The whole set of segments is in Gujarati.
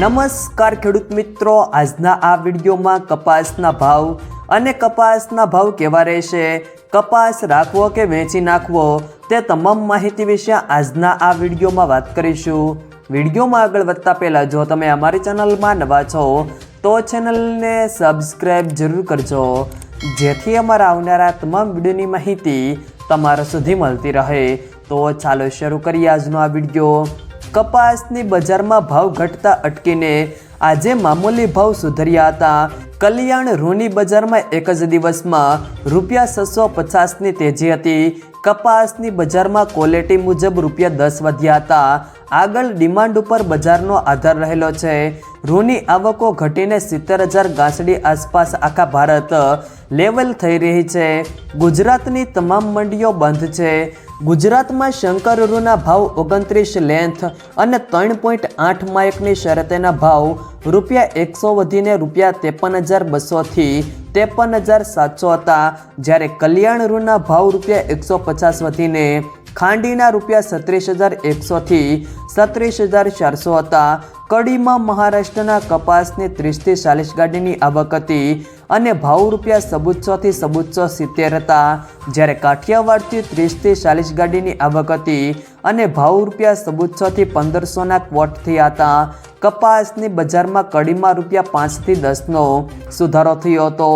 નમસ્કાર ખેડૂત મિત્રો. આજના આ વિડીયોમાં કપાસના ભાવ અને કપાસના ભાવ કેવા રહેશે? કપાસ રાખવો કે વેચી નાખવો? તે તમામ માહિતી વિશે આજના આ વિડીયોમાં વાત કરીશું. વિડીયોમાં આગળ વધતા પહેલાં જો તમે અમારી ચેનલમાં નવા છો, તો ચેનલને સબસ્ક્રાઈબ જરૂર કરજો. જેથી અમારા આવનારા તમામ વિડીયોની માહિતી તમારા સુધી મળતી રહે. તો ચાલો શરૂ કરીએ આજનો આ વીડિયો. કપાસની બજારમાં ભાવ ઘટતા અટકીને આજે મામૂલી ભાવ સુધર્યા હતા. કલ્યાણ રૂની બજારમાં એક જ દિવસમાં રૂપિયા છસો પચાસની તેજી હતી. કપાસની બજારમાં ક્વોલિટી મુજબ રૂપિયા દસ વધ્યા હતા. આગળ ડિમાન્ડ ઉપર બજારનો આધાર રહેલો છે. રૂની આવકો ઘટીને સિત્તેર હજાર ગાંસડી આસપાસ આખા ભારત લેવલ થઈ રહી છે. ગુજરાતની તમામ મંડીઓ બંધ છે. ગુજરાતમાં શંકર રૂના ભાવ ઓગણત્રીસ લેન્થ અને ત્રણ પોઈન્ટ આઠ માયકની શરતેના ભાવ રૂપિયા એકસો વધીને રૂપિયા ત્રેપન હજાર બસોથી ત્રેપન હજાર સાતસો હતા. જ્યારે કલ્યાણ રૂના ભાવ રૂપિયા એકસો પચાસ વધીને ખાંડીના રૂપિયા સત્રીસ હજાર એકસોથી સત્રીસ હજાર ચારસો હતા. કડીમાં મહારાષ્ટ્રના કપાસની ત્રીસથી ચાલીસ ગાડીની આવક હતી અને ભાવ રૂપિયા સબુચ્ચોથી સબુચ્ચો સિત્તેર હતા. જ્યારે કાઠિયાવાડથી ત્રીસથી ચાલીસ ગાડીની આવક હતી અને ભાવ રૂપિયા સબુચ્ચોથી પંદરસોના ક્વોટ થયા હતા. કપાસની બજારમાં કડીમાં રૂપિયા પાંચથી દસનો સુધારો થયો હતો.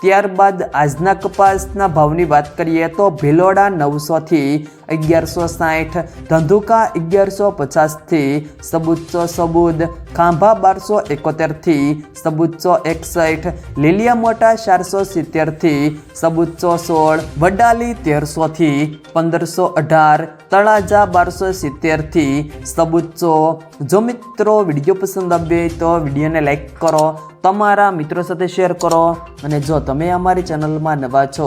ત્યારબાદ આજના કપાસના ભાવની વાત કરીએ તો ભિલોડા નવસોથી અગિયારસો સાઠ, ધંધુકા અગિયારસો પચાસથી સબુચ્ચો સબુદ, ખાંભા બારસો એકોતેરથી સબુચ્ચો એકસઠ, લીલિયા મોટા ચારસો સિત્તેરથી સબુચ્ચો સોળ, વડાલી તેરસોથી, પંદરસો અઢાર, તળાજા બારસો સિત્તેરથી સબુચ્ચો જો મિત્રો વીડિયો પસંદ આવે તો વિડીયોને લાઈક કરો, તમારા મિત્રો સાથે શેર કરો અને જો તમે અમારી ચેનલમાં નવા છો